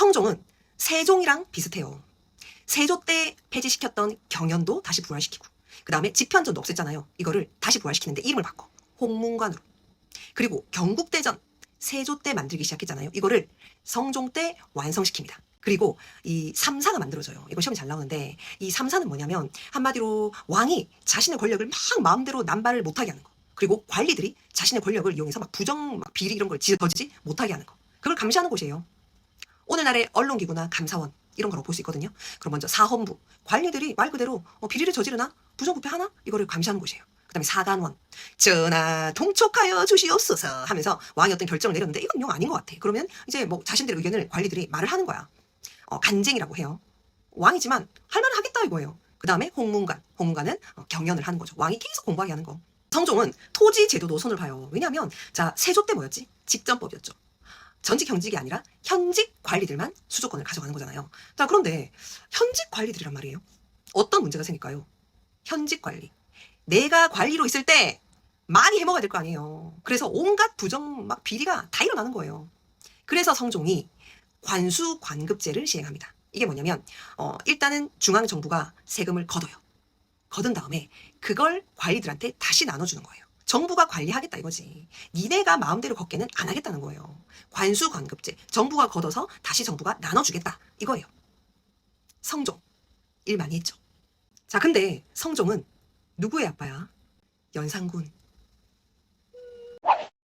성종은 세종이랑 비슷해요. 세조 때 폐지시켰던 경연도 다시 부활시키고 그 다음에 집현전도 없앴잖아요. 이거를 다시 부활시키는데 이름을 바꿔 홍문관으로 그리고 경국대전 세조 때 만들기 시작했잖아요. 이거를 성종 때 완성시킵니다. 그리고 이 삼사가 만들어져요. 이거 시험에 잘 나오는데 이 삼사는 뭐냐면 한마디로 왕이 자신의 권력을 막 마음대로 남발을 못하게 하는 거. 그리고 관리들이 자신의 권력을 이용해서 막 부정, 막 비리 이런 걸 지- 저지지 못하게 하는 거. 그걸 감시하는 곳이에요. 오늘날의 언론기구나 감사원 이런 거로 볼 수 있거든요. 그럼 먼저 사헌부 관리들이 말 그대로 어, 비리를 저지르나 부정부패하나 이거를 감시하는 곳이에요. 그다음에 사간원 전하 통촉하여 주시옵소서 하면서 왕이 어떤 결정을 내렸는데 이건 영 아닌 것 같아. 그러면 이제 뭐 자신들의 의견을 관리들이 말을 하는 거야. 어, 간쟁이라고 해요. 왕이지만 할 말을 하겠다 이거예요. 그 다음에 홍문관. 홍문관은 어, 경연을 하는 거죠. 왕이 계속 공부하게 하는 거. 성종은 토지 제도도 손을 봐요. 왜냐하면 자 세조 때 뭐였지? 직전법이었죠. 전직 현직이 아니라 현직 관리들만 수조권을 가져가는 거잖아요. 자 그런데 현직 관리들이란 말이에요. 어떤 문제가 생길까요? 현직 관리. 내가 관리로 있을 때 많이 해먹어야 될 거 아니에요. 그래서 온갖 부정 막 비리가 다 일어나는 거예요. 그래서 성종이 관수 관급제를 시행합니다. 이게 뭐냐면 어, 일단은 중앙 정부가 세금을 걷어요. 걷은 다음에 그걸 관리들한테 다시 나눠주는 거예요. 정부가 관리하겠다 이거지. 니네가 마음대로 걷게는 안 하겠다는 거예요. 관수 관급제. 정부가 걷어서 다시 정부가 나눠주겠다 이거예요. 성종 일 많이 했죠. 자 근데 성종은 누구의 아빠야? 연산군.